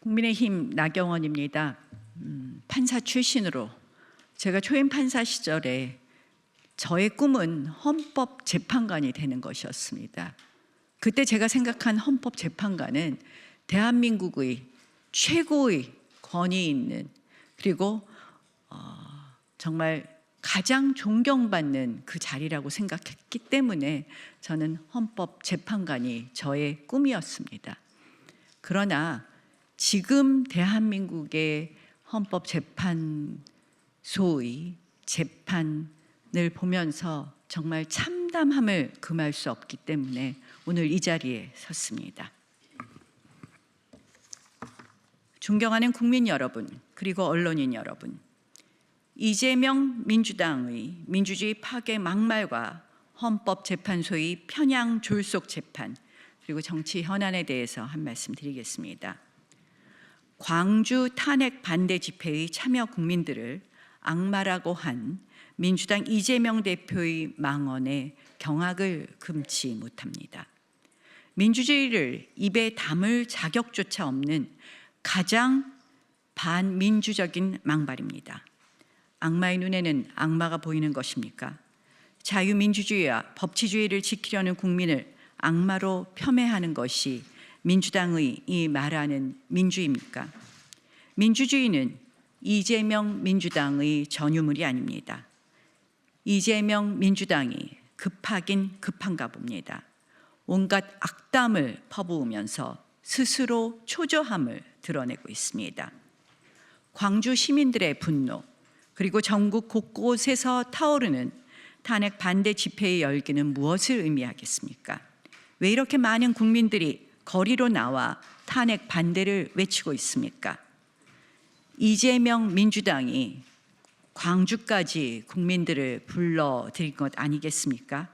국민의힘 나경원입니다. 음, 판사 출신으로 제가 초임 판사 시절에 저의 꿈은 헌법 재판관이 되는 것이었습니다. 그때 제가 생각한 헌법 재판관은 대한민국의 최고의 권위 있는 그리고 어, 정말 가장 존경받는 그 자리라고 생각했기 때문에 저는 헌법 재판관이 저의 꿈이었습니다. 그러나 지금 대한민국의 헌법재판소의 재판을 보면서 정말 참담함을 금할 수 없기 때문에 오늘 이 자리에 섰습니다. 존경하는 국민 여러분, 그리고 언론인 여러분, 이재명 민주당의 민주주의 파괴 막말과 헌법재판소의 편향 졸속 재판 그리고 정치 현안에 대해서 한 말씀 드리겠습니다. 광주 탄핵 반대 집회의 참여 국민들을 악마라고 한 민주당 이재명 대표의 망언에 경악을 금치 못합니다. 민주주의를 입에 담을 자격조차 없는 가장 반민주적인 망발입니다. 악마의 눈에는 악마가 보이는 것입니까? 자유민주주의와 법치주의를 지키려는 국민을 악마로 폄훼하는 것이 민주당의 이 말하는 민주입니까? 민주주의는 이재명 민주당의 전유물이 아닙니다. 이재명 민주당이 급하긴 급한가 봅니다. 온갖 악담을 퍼부으면서 스스로 초조함을 드러내고 있습니다. 광주 시민들의 분노, 그리고 전국 곳곳에서 타오르는 탄핵 반대 집회의 열기는 무엇을 의미하겠습니까? 왜 이렇게 많은 국민들이 거리로 나와 탄핵 반대를 외치고 있습니까? 이재명 민주당이 광주까지 국민들을 불러들인 것 아니겠습니까?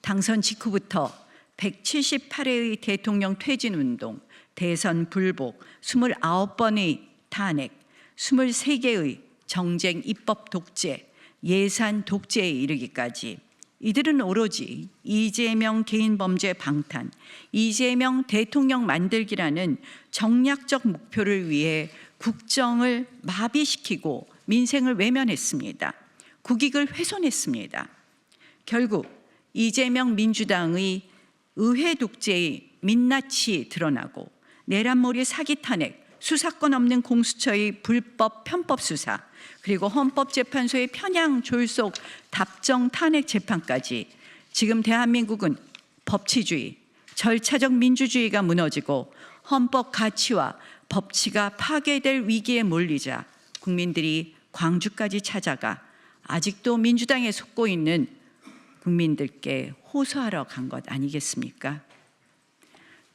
당선 직후부터 178회의 대통령 퇴진 운동, 대선 불복, 29번의 탄핵, 23개의 정쟁 입법 독재, 예산 독재에 이르기까지 이들은 오로지 이재명 개인 범죄 방탄, 이재명 대통령 만들기라는 정략적 목표를 위해 국정을 마비시키고 민생을 외면했습니다. 국익을 훼손했습니다. 결국 이재명 민주당의 의회 독재의 민낯이 드러나고 내란몰이 사기 탄핵, 수사권 없는 공수처의 불법 편법 수사, 그리고 헌법재판소의 편향 졸속 답정 탄핵 재판까지 지금 대한민국은 법치주의, 절차적 민주주의가 무너지고 헌법 가치와 법치가 파괴될 위기에 몰리자 국민들이 광주까지 찾아가 아직도 민주당에 속고 있는 국민들께 호소하러 간 것 아니겠습니까?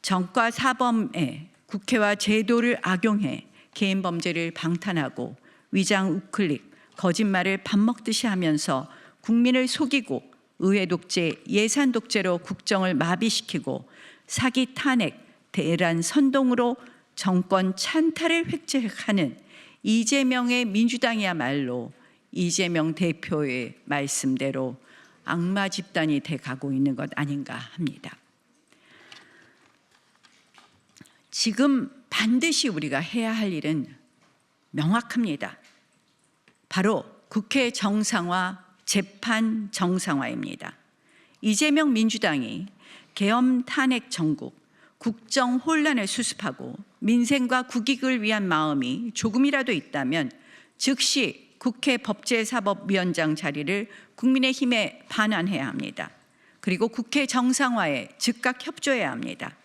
정과 사범에 국회와 제도를 악용해 개인 범죄를 방탄하고 위장 우클릭, 거짓말을 밥 먹듯이 하면서 국민을 속이고 의회 독재, 예산 독재로 국정을 마비시키고 사기 탄핵, 대란 선동으로 정권 찬탈을 획책하는 이재명의 민주당이야말로 이재명 대표의 말씀대로 악마 집단이 돼 가고 있는 것 아닌가 합니다. 지금 반드시 우리가 해야 할 일은 명확합니다. 바로 국회 정상화, 재판 정상화입니다. 이재명 민주당이 계엄 탄핵 정국, 국정 혼란을 수습하고 민생과 국익을 위한 마음이 조금이라도 있다면 즉시 국회 법제사법위원장 자리를 국민의힘에 반환해야 합니다. 그리고 국회 정상화에 즉각 협조해야 합니다.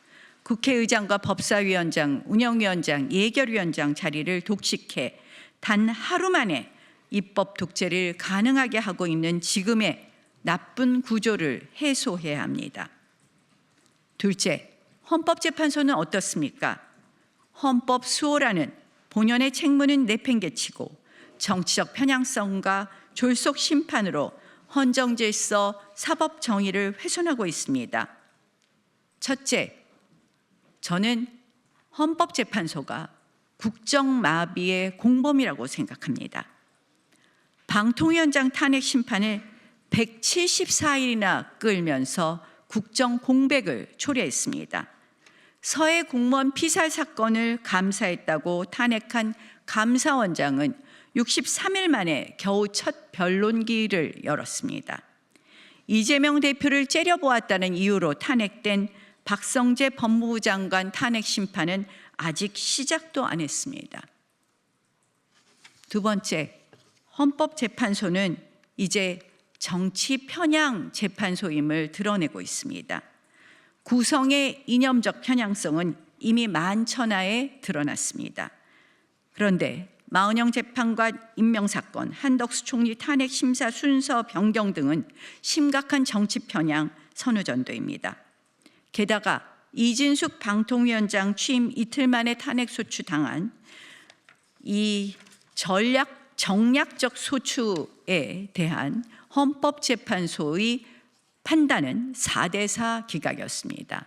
국회의장과 법사위원장, 운영위원장, 예결위원장 자리를 독식해 단 하루 만에 입법 독재를 가능하게 하고 있는 지금의 나쁜 구조를 해소해야 합니다. 둘째, 헌법재판소는 어떻습니까? 헌법 수호라는 본연의 책무는 내팽개치고 정치적 편향성과 졸속 심판으로 헌정 질서, 사법 정의를 훼손하고 있습니다. 첫째, 저는 헌법재판소가 국정마비의 공범이라고 생각합니다. 방통위원장 탄핵 심판을 174일이나 끌면서 국정 공백을 초래했습니다. 서해 공무원 피살 사건을 감사했다고 탄핵한 감사원장은 63일 만에 겨우 첫 변론기를 열었습니다. 이재명 대표를 째려보았다는 이유로 탄핵된 박성재 법무부 장관 탄핵 심판은 아직 시작도 안 했습니다. 두 번째, 헌법재판소는 이제 정치 편향 재판소임을 드러내고 있습니다. 구성의 이념적 편향성은 이미 만천하에 드러났습니다. 그런데 마은영 재판관 임명 사건, 한덕수 총리 탄핵 심사 순서 변경 등은 심각한 정치 편향 선후전도입니다. 게다가 이진숙 방통위원장 취임 이틀 만에 탄핵 소추 당한 이 전략 정략적 소추에 대한 헌법재판소의 판단은 4대4 기각이었습니다.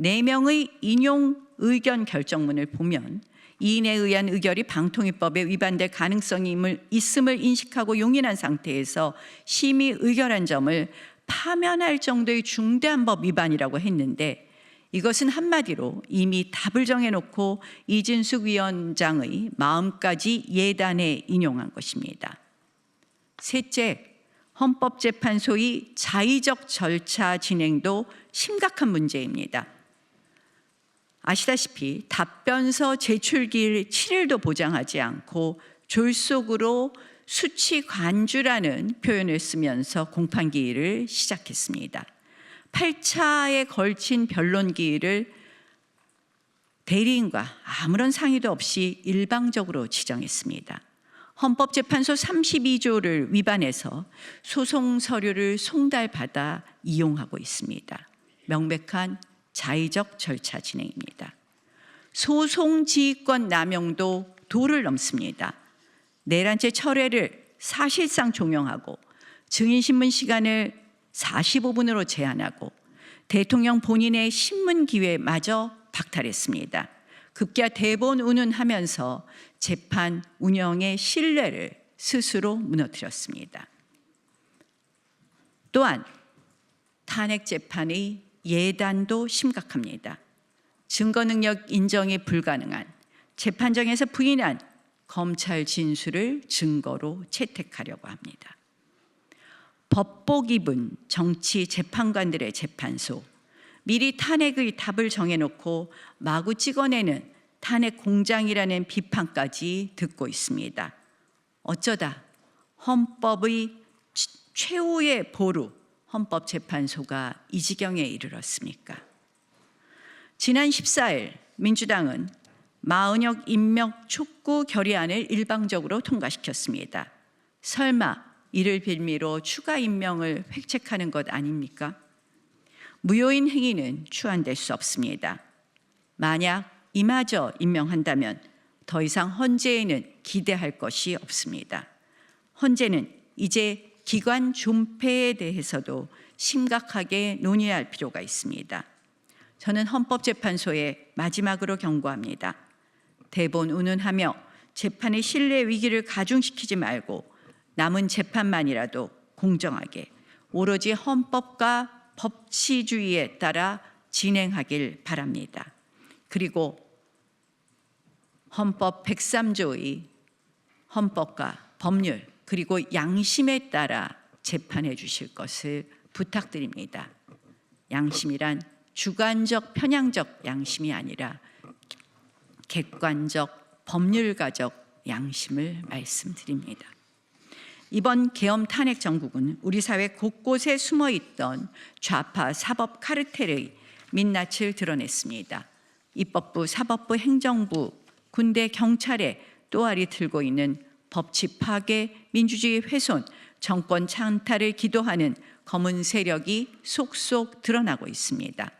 4명의 인용 의견 결정문을 보면 이인에 의한 의결이 방통위법에 위반될 가능성이 있음을 인식하고 용인한 상태에서 심의 의결한 점을 파면할 정도의 중대한 법 위반이라고 했는데 이것은 한마디로 이미 답을 정해놓고 이진숙 위원장의 마음까지 예단에 인용한 것입니다. 셋째, 헌법재판소의 자의적 절차 진행도 심각한 문제입니다. 아시다시피 답변서 제출기일 7일도 보장하지 않고 졸속으로 수치 관주라는 표현을 쓰면서 공판 기일을 시작했습니다. 8차에 걸친 변론 기일을 대리인과 아무런 상의도 없이 일방적으로 지정했습니다. 헌법재판소 32조를 위반해서 소송 서류를 송달받아 이용하고 있습니다. 명백한 자의적 절차 진행입니다. 소송 지휘권 남용도 도를 넘습니다. 내란죄 철회를 사실상 종용하고 증인신문 시간을 45분으로 제한하고 대통령 본인의 신문 기회마저 박탈했습니다. 급기야 대본 운운하면서 재판 운영의 신뢰를 스스로 무너뜨렸습니다. 또한 탄핵 재판의 예단도 심각합니다. 증거 능력 인정이 불가능한 재판정에서 부인한 검찰 진술을 증거로 채택하려고 합니다. 법복 입은 정치 재판관들의 재판소, 미리 탄핵의 답을 정해놓고 마구 찍어내는 탄핵 공장이라는 비판까지 듣고 있습니다. 어쩌다 헌법의 최후의 보루, 헌법재판소가 이 지경에 이르렀습니까? 지난 14일 민주당은 마은혁 임명 촉구 결의안을 일방적으로 통과시켰습니다. 설마 이를 빌미로 추가 임명을 획책하는 것 아닙니까? 무효인 행위는 추한될 수 없습니다. 만약 이마저 임명한다면 더 이상 헌재에는 기대할 것이 없습니다. 헌재는 이제 기관 존폐에 대해서도 심각하게 논의할 필요가 있습니다. 저는 헌법재판소에 마지막으로 경고합니다. 대본 운운하며 재판의 신뢰 위기를 가중시키지 말고 남은 재판만이라도 공정하게 오로지 헌법과 법치주의에 따라 진행하길 바랍니다. 그리고 헌법 103조의 헌법과 법률 그리고 양심에 따라 재판해 주실 것을 부탁드립니다. 양심이란 주관적 편향적 양심이 아니라 객관적 법률가적 양심을 말씀드립니다. 이번 계엄 탄핵 정국은 우리 사회 곳곳에 숨어 있던 좌파 사법 카르텔의 민낯을 드러냈습니다. 입법부, 사법부, 행정부, 군대, 경찰에 또아리 들고 있는 법치 파괴, 민주주의 훼손, 정권 창탈을 기도하는 검은 세력이 속속 드러나고 있습니다.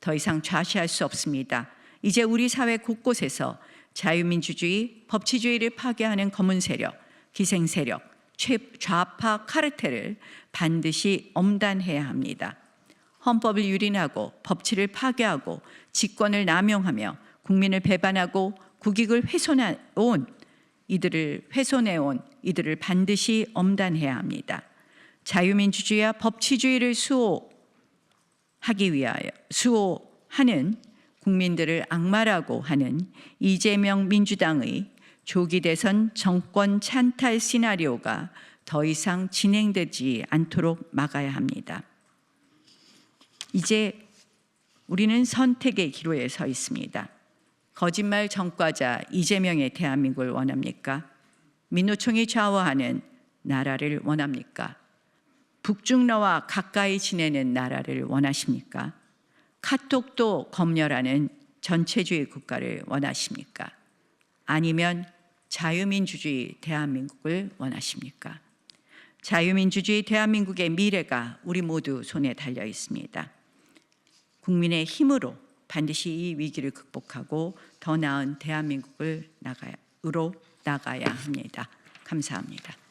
더 이상 좌시할 수 없습니다. 이제 우리 사회 곳곳에서 자유민주주의, 법치주의를 파괴하는 검은 세력, 기생 세력, 좌파 카르텔을 반드시 엄단해야 합니다. 헌법을 유린하고 법치를 파괴하고 직권을 남용하며 국민을 배반하고 국익을 훼손해 온 이들을 훼손해 온 이들을 반드시 엄단해야 합니다. 자유민주주의와 법치주의를 수호하기 위하여 수호하는 국민들을 악마라고 하는 이재명 민주당의 조기 대선 정권 찬탈 시나리오가 더 이상 진행되지 않도록 막아야 합니다. 이제 우리는 선택의 기로에 서 있습니다. 거짓말 전과자 이재명의 대한민국을 원합니까? 민노총이 좌우하는 나라를 원합니까? 북중러와 가까이 지내는 나라를 원하십니까? 카톡도 검열하는 전체주의 국가를 원하십니까? 아니면 자유민주주의 대한민국을 원하십니까? 자유민주주의 대한민국의 미래가 우리 모두 손에 달려 있습니다. 국민의 힘으로 반드시 이 위기를 극복하고 더 나은 대한민국을 나가야, 으로 나가야 합니다. 감사합니다.